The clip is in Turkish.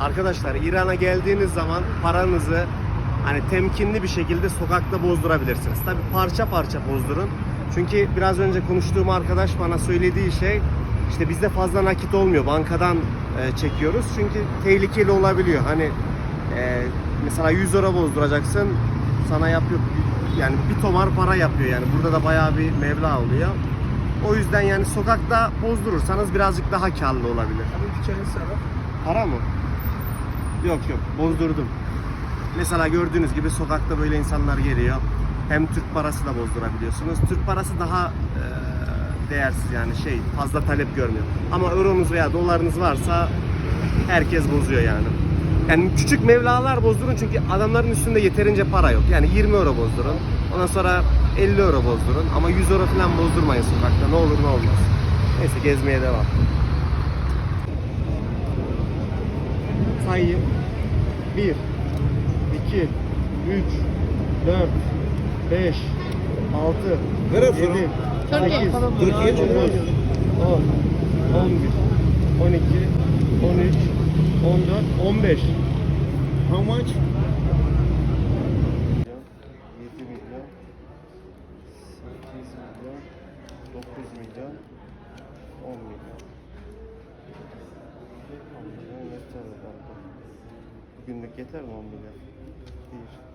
Arkadaşlar İran'a geldiğiniz zaman paranızı hani temkinli bir şekilde sokakta bozdurabilirsiniz. Tabi parça parça bozdurun. Çünkü biraz önce konuştuğum arkadaş bana söylediği şey işte bizde fazla nakit olmuyor. Bankadan e, çekiyoruz. Çünkü tehlikeli olabiliyor. Hani e, mesela 100 euro bozduracaksın sana yapıyor yani bir tomar para yapıyor yani. Burada da bayağı bir meblağ oluyor. O yüzden yani sokakta bozdurursanız birazcık daha karlı olabilir. Çayın sana. Para mı? Yok yok bozdurdum. Mesela gördüğünüz gibi sokakta böyle insanlar geliyor. Hem Türk parası da bozdurabiliyorsunuz. Türk parası daha e, değersiz yani şey fazla talep görmüyor. Ama euronuz veya dolarınız varsa herkes bozuyor yani. Yani küçük mevlalar bozdurun çünkü adamların üstünde yeterince para yok. Yani 20 euro bozdurun. Ondan sonra 50 euro bozdurun. Ama 100 euro falan bozdurmayın sokakta. Ne olur ne olmaz. Neyse gezmeye devam. Sayayım. 1 2 3 4 5 6 Neresi 7 Türkiye. 8 Türkiye 9 10 11 12 13 14 15 How much? 7 milyon 8 milyon 9 milyon 10 milyon 10 milyon yeter mi 10 milyon? 1